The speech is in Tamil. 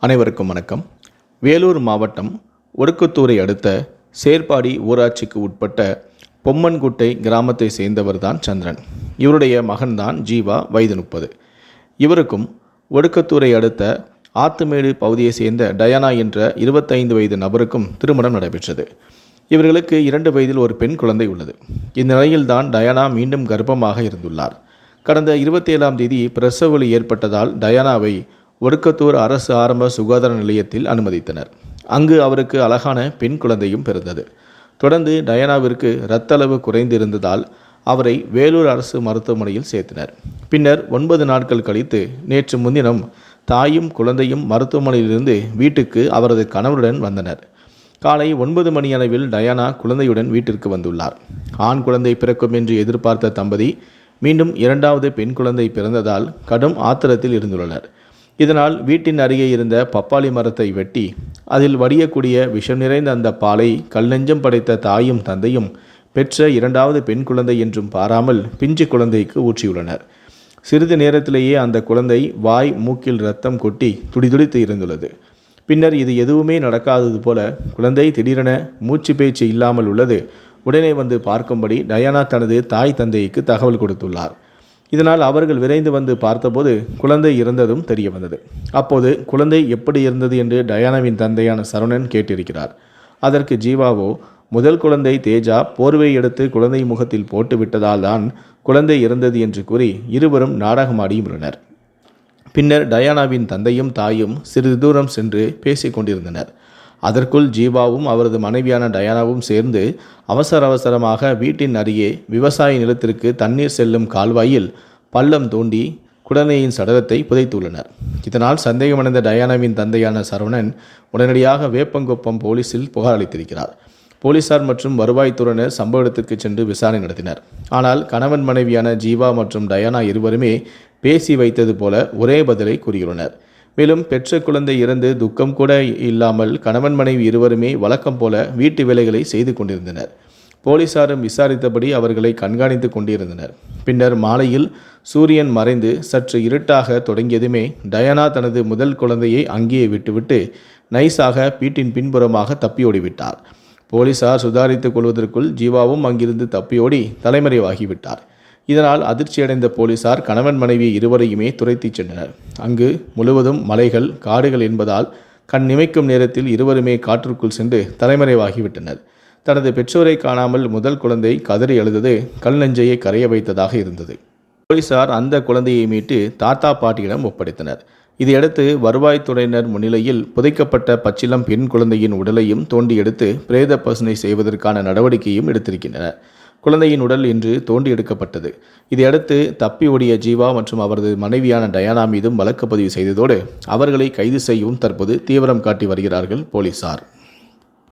அனைவருக்கும் வணக்கம். வேலூர் மாவட்டம் ஒடுக்குத்தூரை அடுத்த சேர்பாடி ஊராட்சிக்கு உட்பட்ட பொம்மன்குட்டை கிராமத்தை சேர்ந்தவர்தான் சந்திரன். இவருடைய மகன்தான் ஜீவா வயது முப்பது. இவருக்கும் ஒடுக்கத்தூரை அடுத்த ஆத்துமேடு பகுதியை சேர்ந்த டயானா என்ற இருபத்தைந்து வயது நபருக்கும் திருமணம் நடைபெற்றது. இவர்களுக்கு இரண்டு வயதில் ஒரு பெண் குழந்தை உள்ளது. இந்த நிலையில்தான் டயானா மீண்டும் கர்ப்பமாக இருந்துள்ளார். கடந்த இருபத்தேழாம் தேதி பிரசவலி ஏற்பட்டதால் டயானாவை ஒடுக்கத்தூர் அரசு ஆரம்ப சுகாதார நிலையத்தில் அனுமதித்தனர். அங்கு அவருக்கு அழகான பெண் குழந்தையும் பிறந்தது. தொடர்ந்து டயானாவிற்கு இரத்த அளவு குறைந்திருந்ததால் அவரை வேலூர் அரசு மருத்துவமனையில் சேர்த்தனர். பின்னர் ஒன்பது நாட்கள் கழித்து நேற்று முன்தினம் தாயும் குழந்தையும் மருத்துவமனையிலிருந்து வீட்டுக்கு அவரது கணவருடன் வந்தனர். காலை ஒன்பது மணி அளவில் டயானா குழந்தையுடன் வீட்டிற்கு வந்துள்ளார். ஆண் குழந்தை பிறக்கும் என்று எதிர்பார்த்த தம்பதி மீண்டும் இரண்டாவது பெண் குழந்தை பிறந்ததால் கடும் ஆத்திரத்தில் இருந்துள்ளனர். இதனால் வீட்டின் அருகே இருந்த பப்பாளி மரத்தை வெட்டி அதில் வடியக்கூடிய விஷம் நிறைந்த அந்த பாலை கல்நெஞ்சம் படைத்த தாயும் தந்தையும் பெற்ற இரண்டாவது பெண் குழந்தை என்றும் பாராமல் பிஞ்சு குழந்தைக்கு ஊற்றியுள்ளனர். சிறிது நேரத்திலேயே அந்த குழந்தை வாய் மூக்கில் ரத்தம் கொட்டி துடிதுடித்து இருந்துள்ளது. பின்னர் இது எதுவுமே நடக்காதது போல குழந்தை திடீரென மூச்சு பேச்சு இல்லாமல் உள்ளது. உடனே வந்து பார்க்கும்படி டயானா தனது தாய் தந்தைக்கு தகவல் கொடுத்துள்ளார். இதனால் அவர்கள் விரைந்து வந்து பார்த்தபோது குழந்தை இறந்ததும் தெரிய வந்தது. அப்போது குழந்தை எப்படி இருந்தது என்று டயானாவின் தந்தையான சரவணன் கேட்டிருக்கிறார். அதற்கு ஜீவாவோ முதல் குழந்தை தேஜா போர்வை எடுத்து குழந்தை முகத்தில் போட்டு விட்டதால் தான் குழந்தை இறந்தது என்று கூறி இருவரும் நாடகமாடியும் உள்ளனர். பின்னர் டயானாவின் தந்தையும் தாயும் சிறிது தூரம் சென்று பேசிக் கொண்டிருந்தனர். அதற்குள் ஜீவாவும் அவரது மனைவியான டயானாவும் சேர்ந்து அவசர அவசரமாக வீட்டின் அருகே விவசாய நிலத்திற்கு தண்ணீர் செல்லும் கால்வாயில் பள்ளம் தோண்டி குழந்தையின் சடலத்தை புதைத்துள்ளனர். இதனால் சந்தேகமடைந்த டயானாவின் தந்தையான சரவணன் உடனடியாக வேப்பங்குப்பம் போலீசில் புகார் அளித்திருக்கிறார். போலீசார் மற்றும் வருவாய்த்துறையினர் சம்பவ இடத்திற்கு சென்று விசாரணை நடத்தினர். ஆனால் கணவன் மனைவியான ஜீவா மற்றும் டயானா இருவருமே பேசி வைத்தது போல ஒரே பதிலை கூறியுள்ளனர். மேலும் பெற்ற குழந்தை இறந்து துக்கம் கூட இல்லாமல் கணவன் மனைவி இருவருமே வழக்கம் போல வீட்டு வேலைகளை செய்து கொண்டிருந்தனர். போலீசாரும் விசாரித்தபடி அவர்களை கண்காணித்து கொண்டிருந்தனர். பின்னர் மாலையில் சூரியன் மறைந்து சற்று இருட்டாக தொடங்கியதுமே டயானா தனது முதல் குழந்தையை அங்கேயே விட்டுவிட்டு நைஸாக வீட்டின் பின்புறமாக தப்பியோடிவிட்டார் போலீசார் சுதாரித்துக் கொள்வதற்குள் ஜீவாவும் அங்கிருந்து தப்பியோடி தலைமறைவாகிவிட்டார் இதனால் அதிர்ச்சியடைந்த போலீசார் கணவன் மனைவி இருவரையுமே துரைத்துச் சென்றனர். அங்கு முழுவதும் மலைகள் காடுகள் என்பதால் கண் நிமைக்கும் நேரத்தில் இருவருமே காற்றுக்குள் சென்று தலைமறைவாகிவிட்டனர் தனது பெற்றோரை காணாமல் முதல் குழந்தை கதறி அழுதது கல் நெஞ்சையை கரைய வைத்ததாக இருந்தது. போலீசார் அந்த குழந்தையை மீட்டு தாத்தா பாட்டியிடம் ஒப்படைத்தனர். இதையடுத்து வருவாய்த்துறையினர் முன்னிலையில் புதைக்கப்பட்ட பச்சிலம் பெண் குழந்தையின் உடலையும் தோண்டி எடுத்து பிரேத பசுனை செய்வதற்கான நடவடிக்கையும் எடுத்திருக்கின்றனர். குழந்தையின் உடல் இன்று தோண்டி எடுக்கப்பட்டது இதையடுத்து தப்பி ஓடிய ஜீவா மற்றும் அவரது மனைவியான டயானா மீதும் வழக்கு பதிவு செய்ததோடு அவர்களை கைது செய்யவும் தற்போது தீவிரம் காட்டி வருகிறார்கள் போலீசார்.